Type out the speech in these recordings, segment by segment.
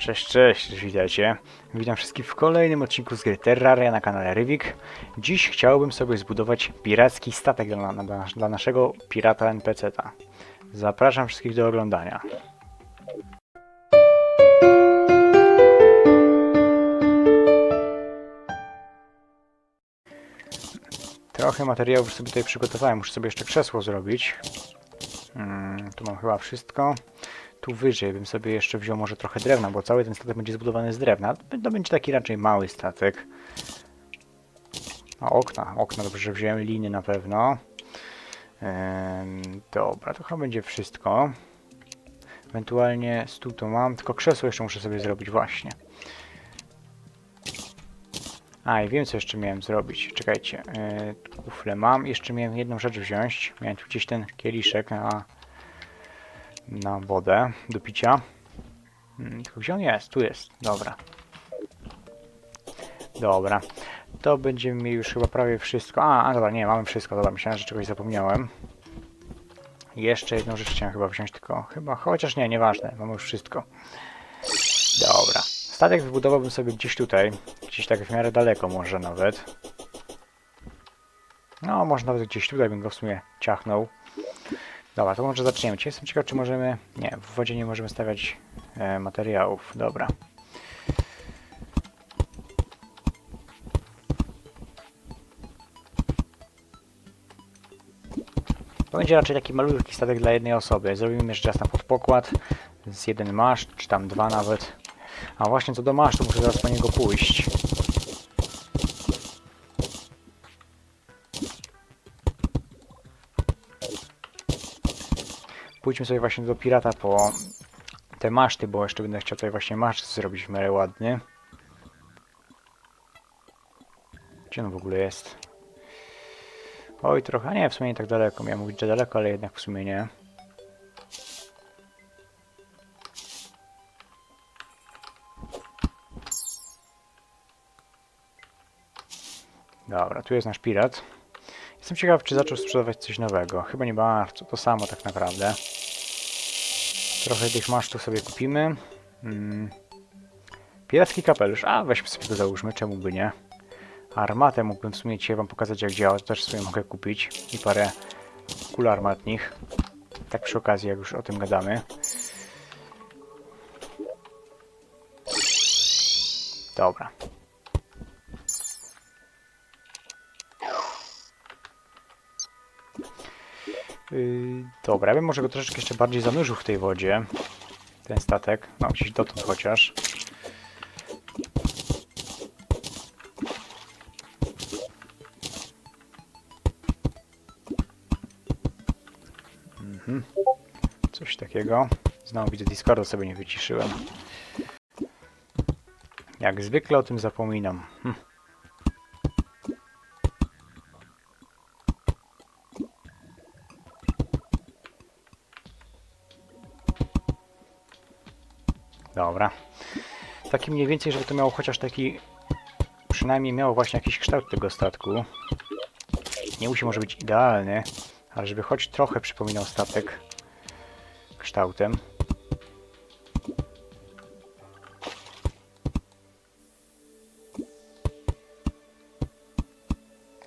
Cześć, cześć, witajcie. Witam wszystkich w kolejnym odcinku z gry Terraria na kanale Rivik. Dziś chciałbym sobie zbudować piracki statek dla, dla, dla naszego pirata NPC-ta. Zapraszam wszystkich do oglądania. Trochę materiałów sobie tutaj przygotowałem, muszę sobie jeszcze krzesło zrobić. Mm, tu mam chyba wszystko. Tu wyżej bym sobie jeszcze wziął może trochę drewna, bo cały ten statek będzie zbudowany z drewna. To będzie taki raczej mały statek. A okna, okna dobrze, że wziąłem liny na pewno. Em, dobra, to chyba będzie wszystko. Ewentualnie stół to mam, tylko krzesło jeszcze muszę sobie zrobić właśnie. A i wiem co jeszcze miałem zrobić. Czekajcie, yy, kufle mam. Jeszcze miałem jedną rzecz wziąć. Miałem tu gdzieś ten kieliszek na, na wodę do picia. Hmm, tylko gdzie on jest? Tu jest. Dobra. Dobra. To będziemy mieli już chyba prawie wszystko. A, a dobra, nie, mamy wszystko. Dobra, myślałem, że czegoś zapomniałem. Jeszcze jedną rzecz chciałem chyba wziąć, tylko chyba, chociaż nie, nieważne, mamy już wszystko. Dobra. Statek wybudowałbym sobie gdzieś tutaj, gdzieś tak w miarę daleko może nawet. No, może nawet gdzieś tutaj bym go w sumie ciachnął. Dobra, to może zaczniemy. Cię jestem ciekaw, czy możemy... Nie, w wodzie nie możemy stawiać e, materiałów. Dobra. To będzie raczej taki malutki statek dla jednej osoby. Zrobimy jeszcze raz na podpokład z jeden maszt, czy tam dwa nawet. A właśnie co do masztu, muszę zaraz po niego pójść. Pójdźmy sobie właśnie do pirata po te maszty, bo jeszcze będę chciał tutaj właśnie maszt zrobić w miarę ładny. Gdzie on w ogóle jest? Oj, trochę, nie, w sumie nie tak daleko. Miałem mówić, że daleko, ale jednak w sumie nie. Dobra, tu jest nasz pirat. Jestem ciekaw, czy zaczął sprzedawać coś nowego. Chyba nie bardzo, to samo tak naprawdę. Trochę tych masztów sobie kupimy. Mm. Piracki kapelusz. A, weźmy sobie to załóżmy, czemu by nie. Armatę mógłbym w sumie dzisiaj wam pokazać jak działa, to też sobie mogę kupić. I parę kul armatnych. Tak przy okazji, jak już o tym gadamy. Dobra. Yy, dobra, ja bym może go troszeczkę jeszcze bardziej zanurzył w tej wodzie. Ten statek. No, gdzieś dotąd chociaż. Mhm. Coś takiego. Znowu widzę Discorda sobie nie wyciszyłem. Jak zwykle o tym zapominam. Hm. Dobra. Taki mniej więcej, żeby to miało chociaż taki... Przynajmniej miało właśnie jakiś kształt tego statku. Nie musi może być idealny, ale żeby choć trochę przypominał statek kształtem.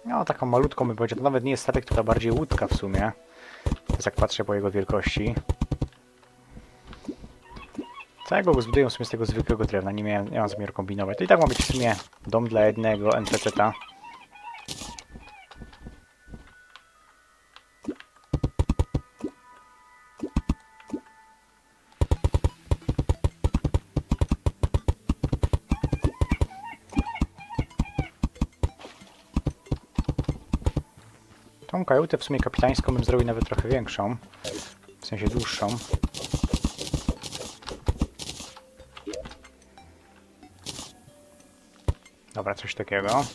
No, taką malutką bym powiedział. To nawet nie jest statek, tylko bardziej łódka w sumie. To jak patrzę po jego wielkości. Całego go zbuduję w z tego zwykłego drewna, nie miałem, nie mam zamiaru kombinować. To i tak ma być w sumie dom dla jednego NPC-ta. Tą kajutę w sumie kapitańską bym zrobił nawet trochę większą. W sensie dłuższą. Dobra, coś takiego.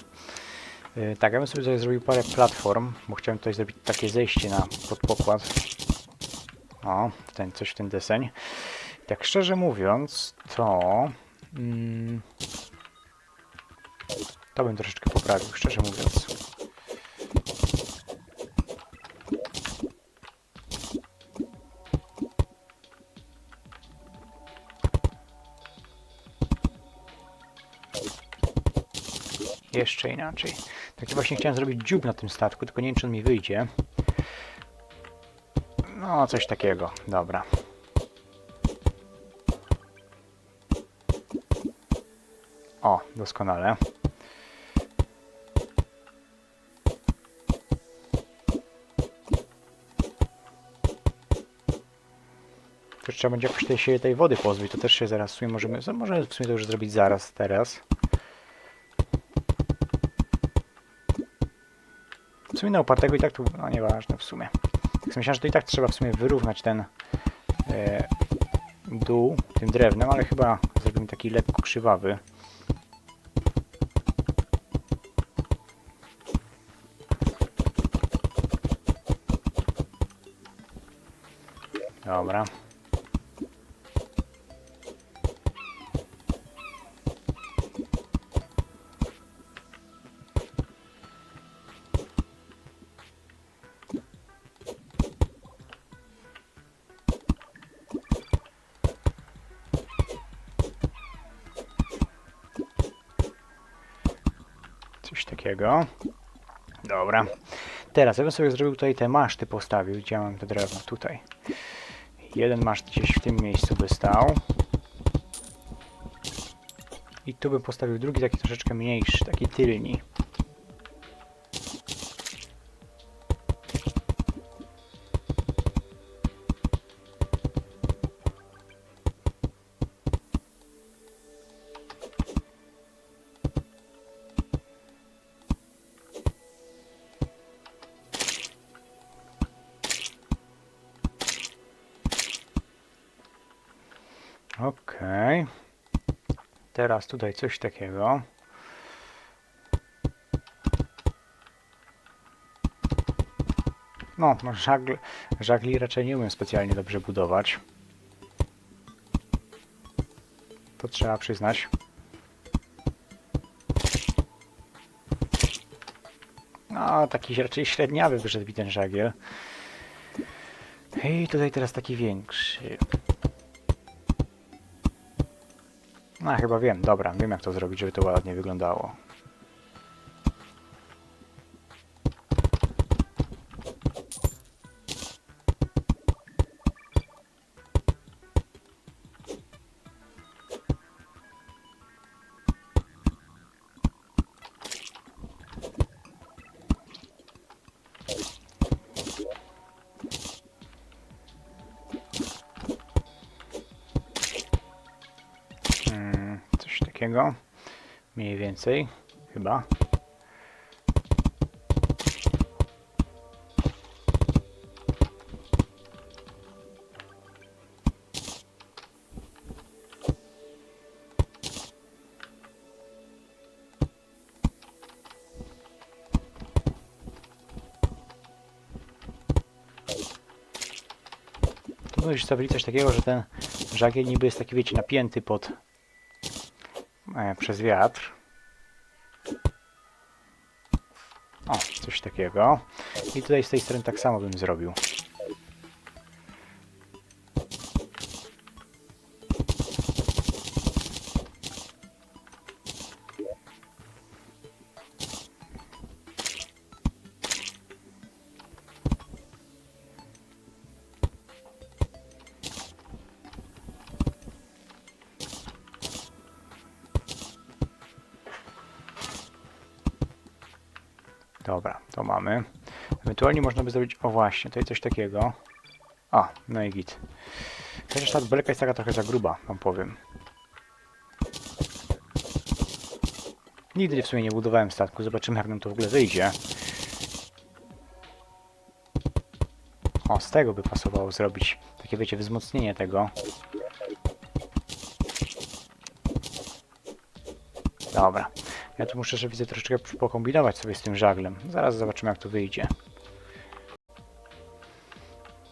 Yy, tak, ja bym sobie tutaj zrobił parę platform, bo chciałem tutaj zrobić takie zejście na podpokład. O, ten, coś w ten deseń. Tak szczerze mówiąc, to... Mm, to bym troszeczkę poprawił, szczerze mówiąc. Jeszcze inaczej. Taki właśnie chciałem zrobić dziób na tym statku, tylko nie wiem, czy on mi wyjdzie. No, coś takiego. Dobra. O, doskonale. To trzeba będzie jakoś tej, tej wody pozbyć, to też się zaraz w sumie możemy, możemy w sumie to już zrobić zaraz, teraz. W sumie na upartego i tak tu, no nieważne w sumie. Tak myślałem, że to i tak trzeba w sumie wyrównać ten e, dół tym drewnem, ale chyba zrobimy taki lekko krzywawy. Dobra. Takiego. Dobra. Teraz ja bym sobie zrobił tutaj te maszty postawił. Gdzie mam te drewno? Tutaj. Jeden maszt gdzieś w tym miejscu by stał. I tu bym postawił drugi, taki troszeczkę mniejszy, taki tylni. Okej. Teraz tutaj coś takiego. No, no żagl, żagli raczej nie umiem specjalnie dobrze budować. To trzeba przyznać. No, taki raczej średniawy wyszedł mi ten żagiel. I tutaj teraz taki większy. No, chyba wiem, dobra, wiem jak to zrobić, żeby to ładnie wyglądało. Takiego. Mniej więcej, chyba. Musisz zrobić coś takiego, że ten żagiel niby jest taki, wiecie, napięty pod przez wiatr. O, coś takiego. I tutaj z tej strony tak samo bym zrobił. Ewentualnie można by zrobić, o właśnie, tutaj coś takiego. A, no i git. Chociaż ta belka jest taka trochę za gruba, wam powiem. Nigdy w sumie nie budowałem statku, zobaczymy jak nam to w ogóle wyjdzie. O, z tego by pasowało zrobić takie, wiecie, wzmocnienie tego. Dobra. Ja tu muszę, że widzę, troszeczkę pokombinować sobie z tym żaglem. Zaraz zobaczymy, jak to wyjdzie.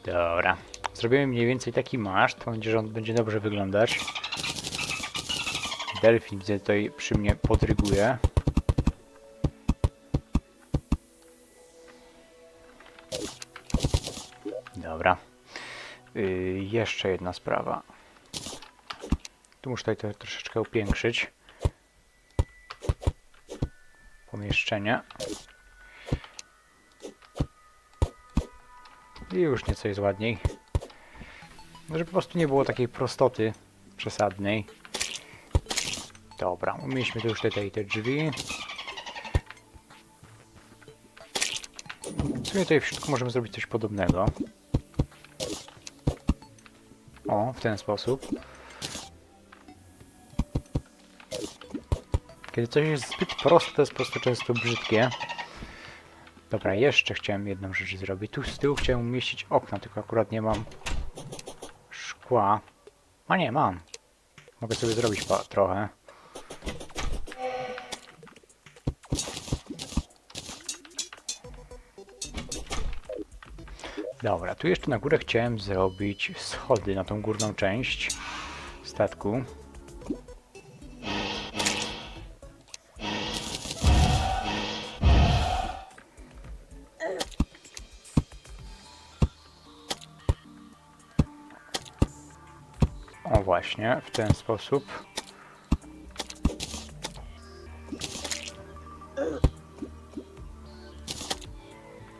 Dobra. Zrobimy mniej więcej taki maszt. Mam nadzieję, że on będzie dobrze wyglądać. Delfin widzę tutaj przy mnie podryguje. Dobra. Yy, jeszcze jedna sprawa. Tu muszę tutaj to troszeczkę upiększyć. pomieszczenia. I już nieco jest ładniej. Żeby po prostu nie było takiej prostoty przesadnej. Dobra, umieśćmy tu już tutaj te drzwi. W sumie tutaj w środku możemy zrobić coś podobnego. O, w ten sposób. Kiedy coś jest zbyt proste, to jest po prostu często brzydkie. Dobra, jeszcze chciałem jedną rzecz zrobić. Tu z tyłu chciałem umieścić okna, tylko akurat nie mam szkła. A nie, mam. Mogę sobie zrobić trochę. Dobra, tu jeszcze na górę chciałem zrobić schody na tą górną część statku. Właśnie, w ten sposób.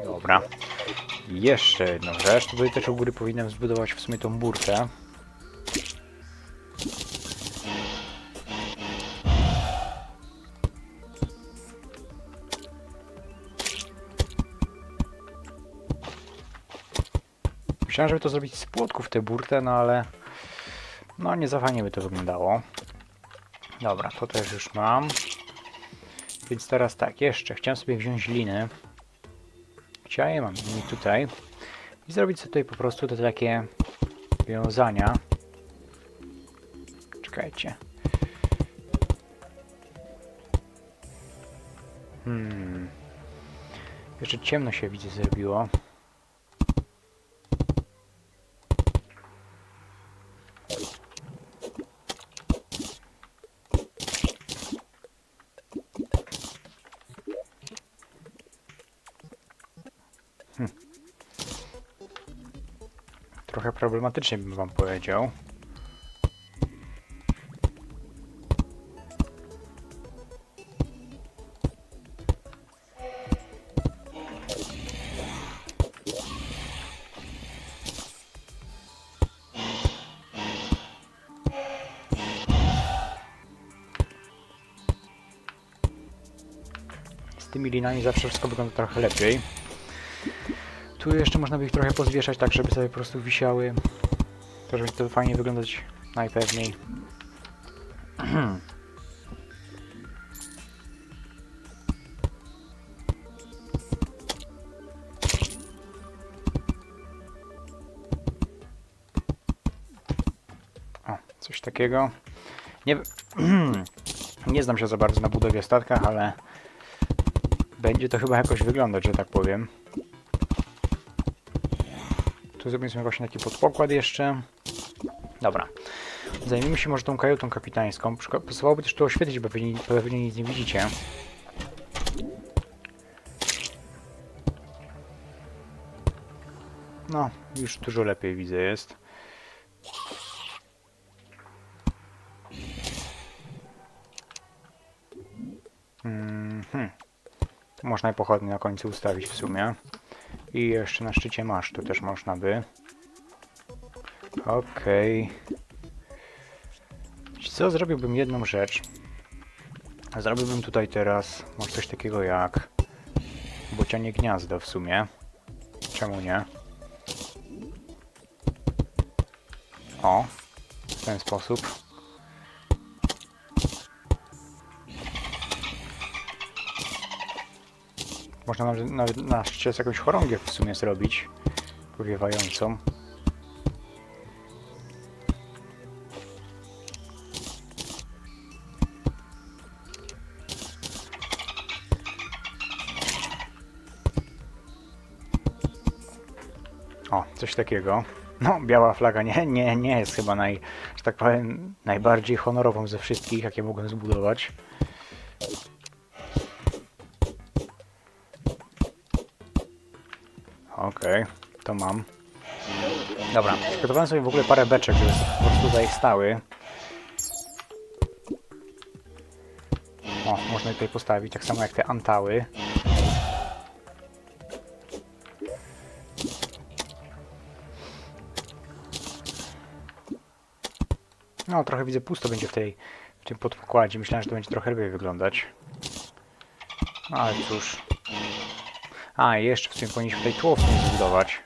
Dobra. Jeszcze jedną rzecz. Tutaj też u góry powinienem zbudować w sumie tą burtę. Myślałem, żeby to zrobić z płotków tę burtę, no ale no nie za fajnie by to wyglądało. Dobra, to też już mam. Więc teraz tak, jeszcze chciałem sobie wziąć liny. Chciałem, mam liny tutaj. I zrobić sobie tutaj po prostu te takie wiązania. Czekajcie. Hmm. Jeszcze ciemno się widzę zrobiło. Trochę problematycznie bym wam powiedział. Z tymi linami zawsze wszystko wygląda trochę lepiej. Tu jeszcze można by ich trochę pozwieszać tak, żeby sobie po prostu wisiały. To żeby to fajnie wyglądać najpewniej. O, coś takiego. Nie, nie znam się za bardzo na budowie statkach, ale będzie to chyba jakoś wyglądać, że tak powiem. Tu zrobimy właśnie taki podpokład jeszcze. Dobra. Zajmijmy się może tą kajutą kapitańską. Pasowałoby też tu oświetlić, bo pewnie, pewnie nic nie widzicie. No, już dużo lepiej widzę jest. Mhm. Tu można je pochodnie na końcu ustawić w sumie. I jeszcze na szczycie masz, tu też można by. Okej. Wiecie Co, zrobiłbym jedną rzecz. Zrobiłbym tutaj teraz może coś takiego jak bocianie gniazdo w sumie. Czemu nie? O, w ten sposób. Można nawet, nawet na szczycie jakąś chorągiew w sumie zrobić. Powiewającą. O, coś takiego. No, biała flaga nie, nie, nie jest chyba naj, że tak powiem, najbardziej honorową ze wszystkich, jakie mogłem zbudować. Okej, to mam. Dobra, przygotowałem sobie w ogóle parę beczek, żeby po prostu tutaj stały. O, można je tutaj postawić, tak samo jak te antały. No, trochę widzę pusto będzie w tej, w tym podpokładzie. Myślałem, że to będzie trochę lepiej wyglądać. No, ale cóż. A, jeszcze w sumie powinniśmy tutaj tło w tym zbudować.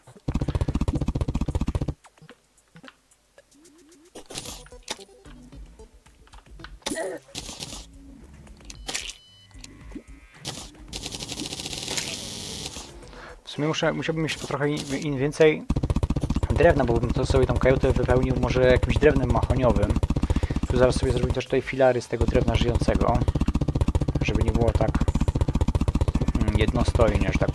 W sumie muszę, musiałbym mieć trochę in, in więcej drewna, bo bym to sobie tą kajutę wypełnił może jakimś drewnem mahoniowym. Tu zaraz sobie zrobię też tutaj filary z tego drewna żyjącego, żeby nie było tak mm, jednostojnie, że tak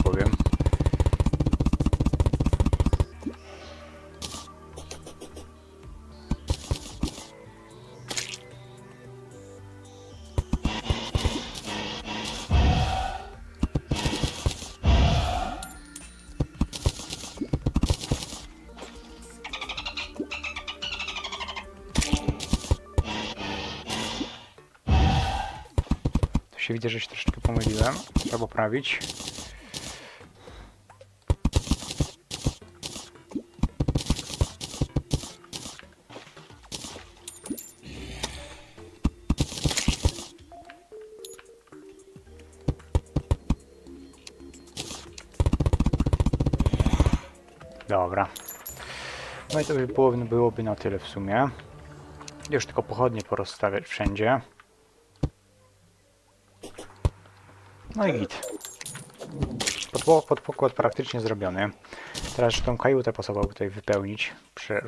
się widzę, że się troszeczkę pomyliłem. Trzeba poprawić. Dobra. No i to by było, byłoby na tyle w sumie. Już tylko pochodnie porozstawiać wszędzie. No i git. Podpo- Podpokład praktycznie zrobiony. Teraz tą kajutę pasowało tutaj wypełnić prze-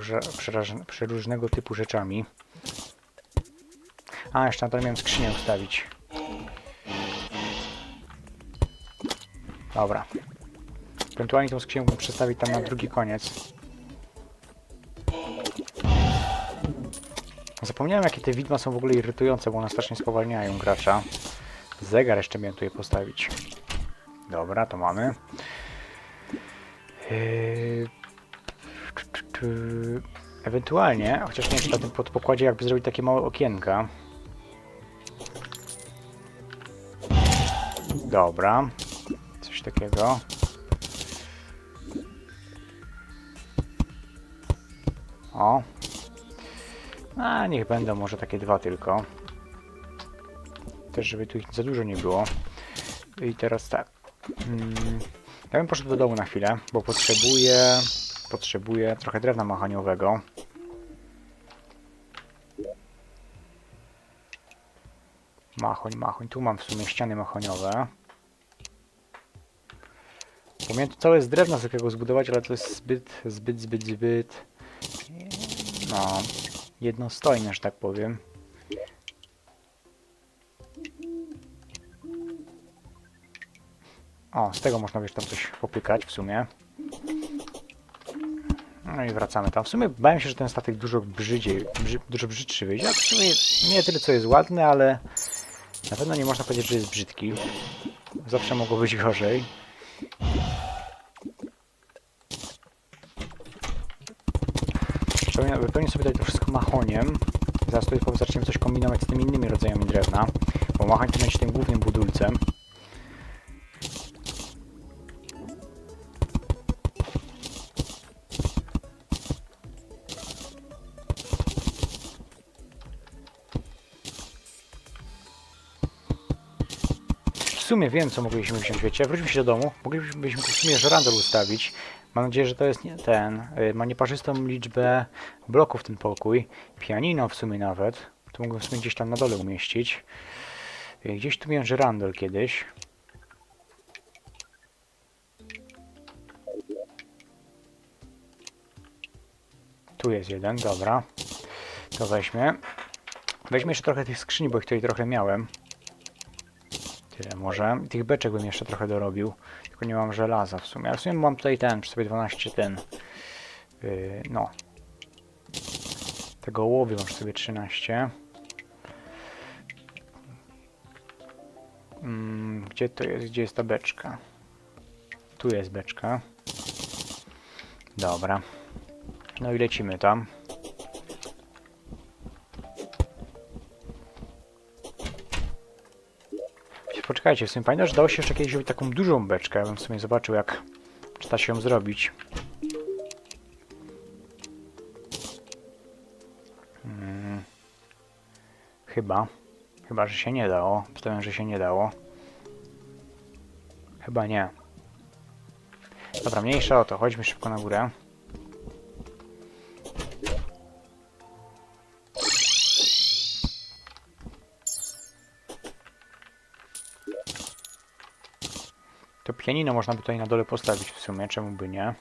przeróżnego typu rzeczami. A, jeszcze na to miałem skrzynię ustawić. Dobra. Ewentualnie tą skrzynię mógłbym przestawić tam na drugi koniec. Zapomniałem jakie te widma są w ogóle irytujące, bo one strasznie spowalniają gracza. Zegar jeszcze miałem tutaj postawić. Dobra, to mamy. Yy... tu, tu, tu. Ewentualnie, chociaż nie wiem, na tym podpokładzie jakby zrobić takie małe okienka. Dobra. Coś takiego. O. A, niech będą może takie dwa tylko. Też, żeby tu ich za dużo nie było. I teraz tak. Mm, ja bym poszedł do domu na chwilę, bo potrzebuję, potrzebuję trochę drewna machaniowego. Machoń, machoń. Tu mam w sumie ściany machoniowe. Pomiędzy całe z drewna zwykłego zbudować, ale to jest zbyt, zbyt, zbyt, zbyt no, jednostojne, że tak powiem. O, z tego można wiesz tam coś popykać w sumie. No i wracamy tam. W sumie bałem się, że ten statek dużo brzydziej, brzy, dużo brzydszy wyjdzie. A w sumie nie tyle co jest ładny, ale na pewno nie można powiedzieć, że jest brzydki. Zawsze mogło być gorzej. Wypełnię, sobie tutaj to wszystko machoniem. Zaraz tutaj zaczniemy coś kombinować z tymi innymi rodzajami drewna, bo machoń to będzie tym głównym budulcem. Sumie wiem, co moglibyśmy wziąć, wiecie. Wróćmy się do domu. Moglibyśmy w sumie żerandol ustawić. Mam nadzieję, że to jest nie ten. y, Ma nieparzystą liczbę bloków ten pokój. Pianino w sumie nawet. To mogłem w sumie gdzieś tam na dole umieścić. Y, Gdzieś tu miałem żerandol kiedyś. Tu jest jeden, dobra. To weźmie. Weźmy jeszcze trochę tych skrzyni, bo ich tutaj trochę miałem. Tyle może. I tych beczek bym jeszcze trochę dorobił. Tylko nie mam żelaza w sumie. Ale w sumie mam tutaj ten, przy sobie 12 ten. Yy, no. Tego łowiu mam sobie 13. Mm, gdzie to jest? Gdzie jest ta beczka? Tu jest beczka. Dobra. No i lecimy tam. Poczekajcie, w sumie pamiętam, że dało się jeszcze kiedyś zrobić taką dużą beczkę. Ja bym w sumie zobaczył, jak czy da się ją zrobić. Hmm. Chyba. Chyba, że się nie dało. Wstawiam, że się nie dało. Chyba nie. Dobra, mniejsza o to. Chodźmy szybko na górę. To pianino można by tutaj na dole postawić w sumie, czemu by nie.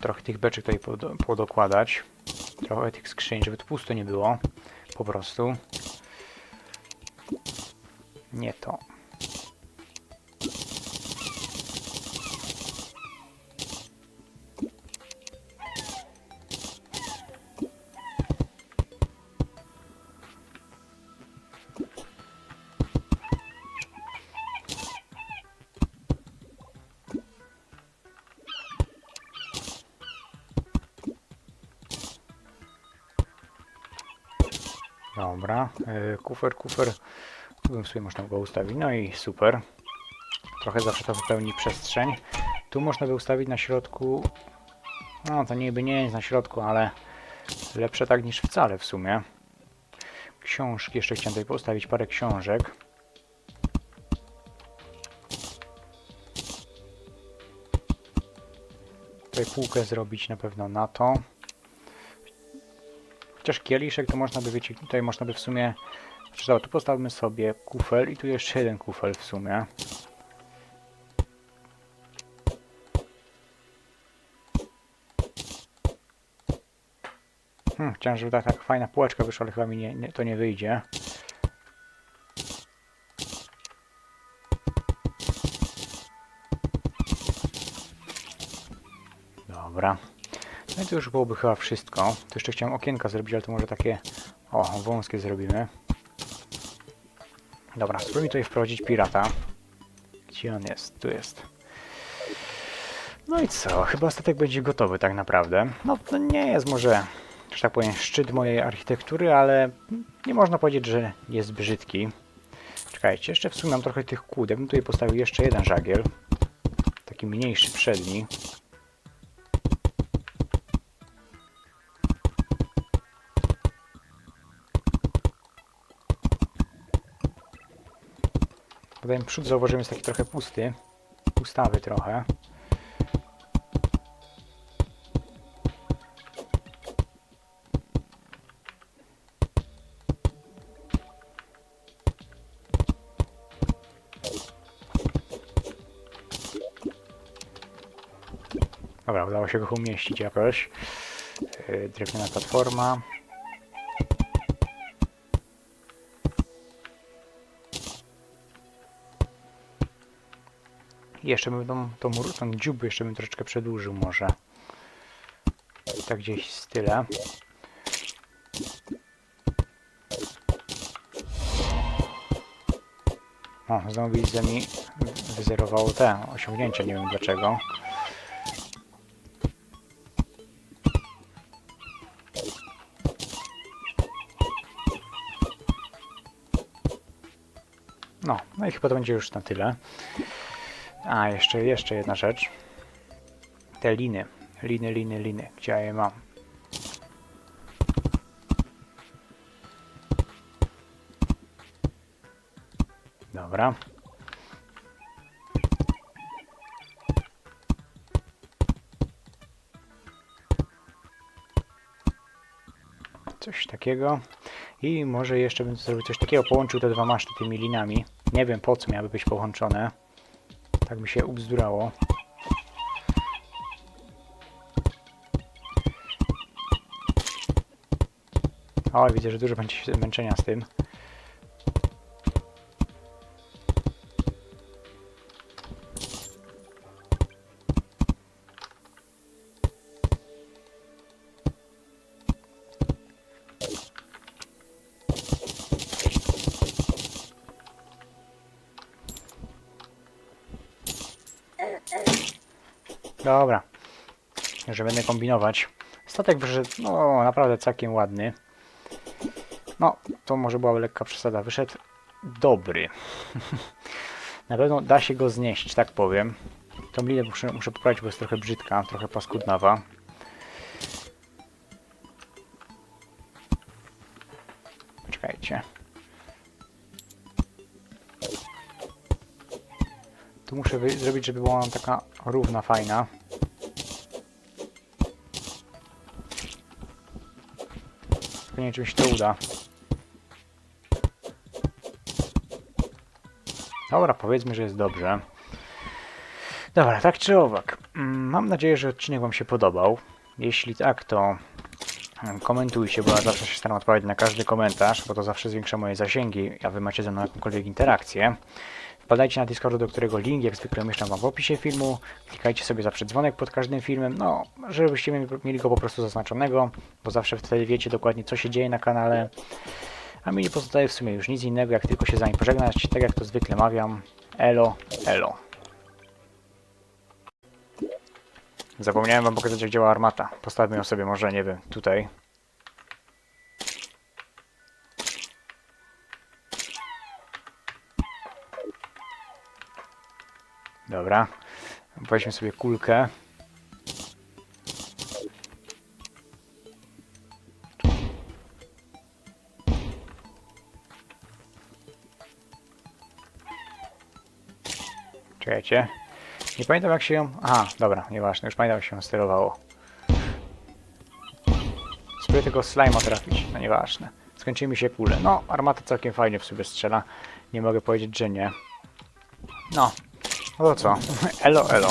Trochę tych beczek tutaj pod, podokładać. Trochę tych skrzyń, żeby to pusto nie było. Po prostu. Nie to. Kufer, kufer. Tu bym sobie można go ustawić. No i super. Trochę zawsze to wypełni przestrzeń. Tu można by ustawić na środku. No to niby nie jest na środku, ale lepsze tak niż wcale w sumie. Książki, jeszcze chciałem tutaj postawić parę książek. Tutaj półkę zrobić na pewno na to. Chociaż kieliszek to można by, wiecie, tutaj można by w sumie... Dobra, tu postawmy sobie kufel i tu jeszcze jeden kufel w sumie. Hmm, chciałem, żeby tak, tak fajna półeczka wyszła, ale chyba mi nie, nie, to nie wyjdzie. Dobra. No i to już byłoby chyba wszystko. Tu jeszcze chciałem okienka zrobić, ale to może takie o, wąskie zrobimy. Dobra, spróbujmy tutaj wprowadzić pirata. Gdzie on jest? Tu jest. No i co? Chyba statek będzie gotowy tak naprawdę. No to nie jest może, że tak powiem, szczyt mojej architektury, ale nie można powiedzieć, że jest brzydki. Czekajcie, jeszcze w sumie mam trochę tych kłód. Ja bym tutaj postawił jeszcze jeden żagiel. Taki mniejszy przedni. Potem przód zauważyłem jest taki trochę pusty. Pustawy trochę. Dobra, udało się go umieścić jakoś. Yy, Drewniana platforma. Jeszcze bym tą, tą, tą dziób jeszcze bym troszeczkę przedłużył może. I tak gdzieś z tyle. O, znowu widzę mi wyzerowało te osiągnięcia, nie wiem dlaczego. No, no i chyba to będzie już na tyle. A, jeszcze, jeszcze jedna rzecz. Te liny. Liny, liny, liny. Gdzie ja je mam? Dobra. Coś takiego. I może jeszcze bym zrobił coś takiego, połączył te dwa maszty tymi linami. Nie wiem po co miały być połączone. Tak mi się ubzdurało. O, widzę, że dużo będzie męczenia z tym. Dobra. Że będę kombinować. Statek wyszedł, no naprawdę całkiem ładny. No, to może była lekka przesada. Wyszedł dobry. Na pewno da się go znieść, tak powiem. Tą linę muszę, muszę poprawić, bo jest trochę brzydka, trochę paskudnawa. Poczekajcie. Tu muszę zrobić, żeby była ona taka równa, fajna. Nie wiem, czy mi się to uda. Dobra, powiedzmy, że jest dobrze. Dobra, tak czy owak. mm, Mam nadzieję, że odcinek Wam się podobał. Jeśli tak, to mm, komentujcie, bo ja zawsze się staram odpowiadać na każdy komentarz, bo to zawsze zwiększa moje zasięgi, a Wy macie ze mną jakąkolwiek interakcję. Wpadajcie na Discorda, do którego link jak zwykle umieszczam Wam w opisie filmu. Klikajcie sobie zawsze dzwonek pod każdym filmem, no, żebyście mieli go po prostu zaznaczonego, bo zawsze wtedy wiecie dokładnie, co się dzieje na kanale. A mi nie pozostaje w sumie już nic innego, jak tylko się z Wami pożegnać, tak jak to zwykle mawiam. Elo, elo. Zapomniałem Wam pokazać, jak działa armata. Postawmy ją sobie może, nie wiem, tutaj. Dobra. Weźmy sobie kulkę. Czekajcie. Nie pamiętam jak się ją... Aha, dobra, nieważne, już pamiętam jak się ją sterowało. Spróbuję tego slima trafić, no nieważne. Skończyły mi się kule. No, armata całkiem fajnie w sobie strzela. Nie mogę powiedzieć, że nie. No, no to co? Elo, elo.